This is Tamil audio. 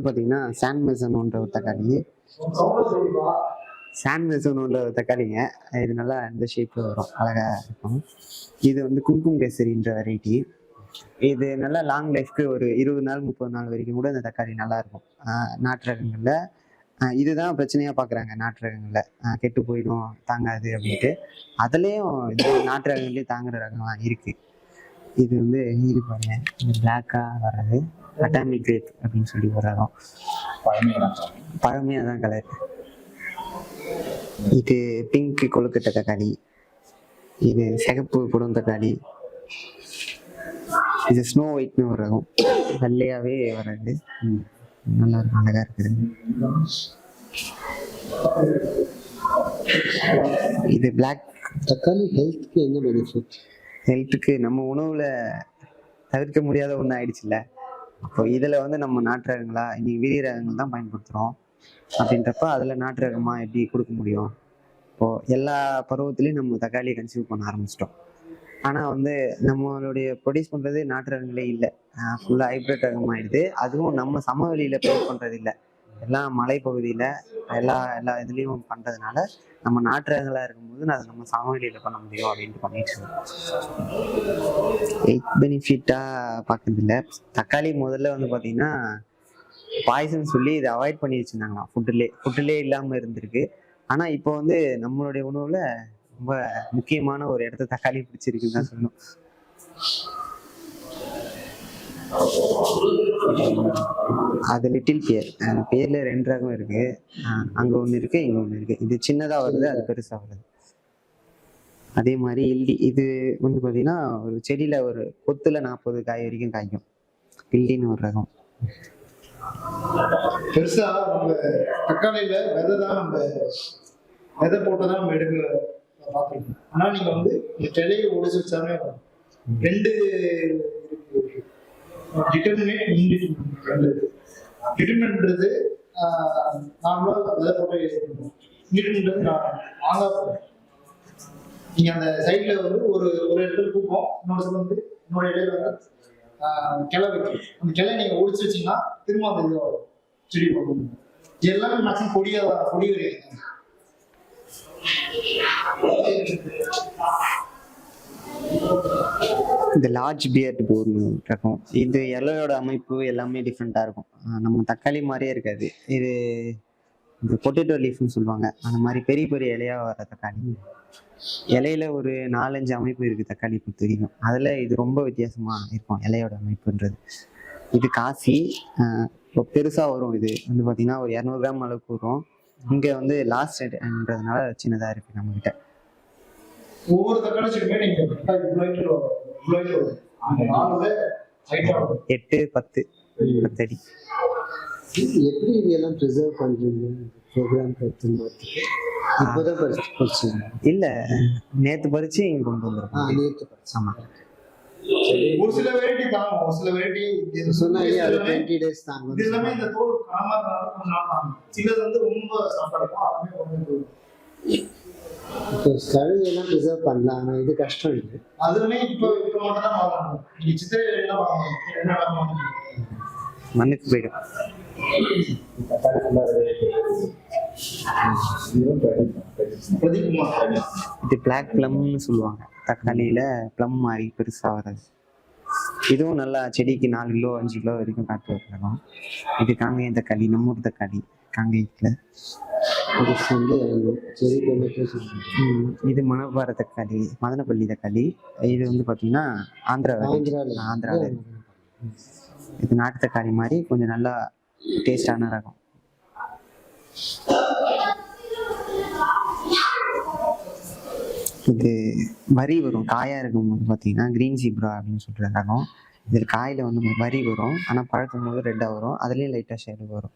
வந்து பார்த்தீங்கன்னா சான் மெசன்ன்ற ஒரு தக்காளி சான் மெசன்ன்ற ஒரு தக்காளிங்க இது நல்லா இந்த ஷேப்பில் வரும். அழகாக இருக்கும். இது வந்து குங்குமம் கேசரின்ற வெரைட்டி இது நல்லா லாங் லைஃப்க்கு ஒரு இருபது நாள் முப்பது நாள் வரைக்கும் கூட இந்த தக்காளி நல்லா இருக்கும். நாட்டு ரகங்களில் இதுதான் பிரச்சனையாக பார்க்குறாங்க நாட்டு ரகங்களில் கெட்டு போயிடும் தாங்காது அப்படின்ட்டு. அதுலேயும் இது நாட்டு ரகங்கள்லேயும் தாங்குற ரகம்லாம் இருக்குது இது வந்து இது பாருங்க. இந்த பிளாக்காக வர்றது. அட்டாமிக் கிரேப் அப்படின்னு சொல்லி ஒரு ரகம் பழமையாக தான் கலர் இது பிங்க் கொழுக்கட்டை தக்காளி. இது சிகப்பு குடம் தக்காளி. இது ஸ்னோ ஒயிட்னு ஒரு ரகம் வெள்ளையாவே வர்றது. நல்லா இருக்கும். அழகா இருக்குது. இது பிளாக் தக்காளி ஹெல்த்க்கு என்ன பெனிஃபிட் ஹெல்த்துக்கு நம்ம உணவுல தவிர்க்க முடியாத ஒன்று ஆயிடுச்சுல்ல? இப்போ இதில் வந்து நம்ம நாட்டு ரகங்களா இன்னைக்கு வீரிய ரகங்கள் தான் பயன்படுத்துகிறோம் அப்படின்றப்ப அதில் நாட்டு ரகமா எப்படி கொடுக்க முடியும்? இப்போ எல்லா பருவத்துலேயும் நம்ம தக்காளியை கன்சியூம் பண்ண ஆரம்பிச்சிட்டோம். ஆனால் வந்து நம்மளுடைய ப்ரொடியூஸ் பண்ணுறது நாட்டு ரகங்களே இல்லை. ஃபுல்லாக ஹைப்ரிட் ரகம் ஆயிடுது அதுவும் நம்ம சமவெளியில் ப்ரொடியூஸ் பண்ணுறது இல்லை. எல்லாம் மலைப்பகுதியில் எல்லா எல்லா இதுலேயும் பண்ணுறதுனால நம்ம நாட்டு ரகங்களாக இருக்கும்போது அதை நம்ம சமவெளியில் பண்ண முடியும் அப்படின்ட்டு பண்ணிட்டு இருக்கோம் ஹெல்த் பெனிஃபிட்டாக பார்க்கறது இல்லை. தக்காளி முதல்ல வந்து பார்த்தீங்கன்னா பாய்சன் சொல்லி இதை அவாய்ட் பண்ணி வச்சுருந்தாங்களாம். ஃபுட்டுலே ஃபுட்டுலே இல்லாமல் இருந்திருக்கு. ஆனால் இப்போ வந்து நம்மளுடைய உணவில் ரொம்ப முக்கியமான ஒரு இடத்த தக்காளி பிடிச்சிருக்குன்னு தான் சொல்லணும். அது லிட்டில் பியர் அந்த பேர்ல ரெண்டு ரகம் இருக்கு. அங்க ஒன்று இருக்கு இங்க ஒன்று இருக்கு. இது சின்னதா வருது அது பெருசா வருது. அதே மாதிரி இல்லி இது வந்து பாத்தீங்கன்னா ஒரு செடியில ஒரு கொத்துல நாற்பது காய் வரைக்கும் காய்க்கும். இல்லின்னு ஒரு ரகம். பெருசா நம்ம தக்காளியில விதை தான் நம்ம விதை போட்டு தான் நம்ம எடுக்க பார்த்துருக்கோம். ஆனா நீங்க வந்து இந்த கிளையை ஒடிச்சு வச்சாமே ரெண்டு டிட்டர்மினேட் இன்டிட்டர்மினேட் டிட்டர்மினேட்ன்றது நார்மலாக விதை போட்டு எடுக்கணும் இன்டிட்டர்மினேட் மாங்காய் போடும் நீங்க அந்த சைடில் வந்து ஒரு ஒரு இடத்துல பூக்கும் இன்னொரு சில வந்து இன்னொரு இடையில வந்து கிளை வைக்கும். அந்த கிளையை நீங்கள் ஒடிச்சு வச்சீங்கன்னா திரும்ப அந்த இது வரும். செடி போகும் எல்லாமே மேக்ஸிமம் கொடியா கொடி வரைக்கும் இந்த லார்ஜ் பியர்ட் போர்னு இருக்கும். இது இலையோட அமைப்பு எல்லாமே டிஃப்ரெண்ட்டாக இருக்கும். நம்ம தக்காளி மாதிரியே இருக்காது. இது இந்த பொட்டேட்டோ லீஃப்னு சொல்லுவாங்க. அந்த மாதிரி பெரிய பெரிய இலையாக வர தக்காளி. இலையில ஒரு நாலஞ்சு அமைப்பு இருக்குது தக்காளி பொறுத்த வரைக்கும். அதில் இது ரொம்ப வித்தியாசமாக இருக்கும் இலையோட அமைப்புன்றது. இது காசி. இப்போ பெருசாக வரும் இது. வந்து பார்த்தீங்கன்னா ஒரு இரநூறு கிராம் அளவுக்கு வரும். இங்கே வந்து லாஸ்ட் ரேட்ன்றதுனால சின்னதாக இருக்குது நம்மக்கிட்ட ஒவ்வொரு தக்காளி செடியுமே நீங்க எட்டு பத்து பத்து அடி எப்படி இதெல்லாம் ப்ரிசர்வ் பண்றீங்க? ப்ரோக்ராம் இப்போதான் படிச்சீங்க இல்ல நேத்து பறிச்சு இங்க கொண்டு ஆ வந்திருக்கோம் நேற்று படிச்சேன் ஆமா ஒரு சில வெரைட்டி தான். ஒரு சில வெரைட்டி சொன்னாங்க அது டுவெண்ட்டி டேஸ் தாங்க இது எல்லாமே இந்த தோல் காமா சிலது வந்து ரொம்ப சாஃப்டா இருக்கும். அதுமே ரொம்ப இப்போ கழுகையெல்லாம் ப்ரிசர்வ் பண்ணலாம். ஆனால் இது கஷ்டம் இல்லை அதுவுமே இப்போ இப்போ மட்டும் தான் வாங்கணும். நீங்க சித்திரை எல்லாம் வாங்கணும்? ரெண்டு நாள் வாங்கணும். மண்ணுக்கு போயிடும். இது பிளாக் ப்ளம்னு சொல்லுவாங்க. தக்காளியில ப்ளம் மாதிரி பெருசா வர்றது இதுவும் நல்லா செடிக்கு நாலு கிலோ அஞ்சு கிலோ வரைக்கும் காட்டு வரலாம் இது காங்கேயம் தக்காளி நம்ம ஊர் தக்காளி காங்கேயத்தில். இது மணப்பாறை தக்காளி மதனப்பள்ளி தக்காளி இது வந்து பார்த்தீங்கன்னா ஆந்திரா இருக்கு. இது நாட்டு தக்காளி மாதிரி கொஞ்சம் நல்லா டேஸ்டான ரகம். இது வரி வரும். காயா இருக்கும்போது பார்த்தீங்கன்னா கிரீன் ஜீப்ரா அப்படின்னு சொல்ற ரகம். இதில் காயில் வந்து வரி வரும். ஆனால் பழக்கும் போது ரெட்டாக வரும். அதுலேயும் லைட்டாக ஷேடு வரும்.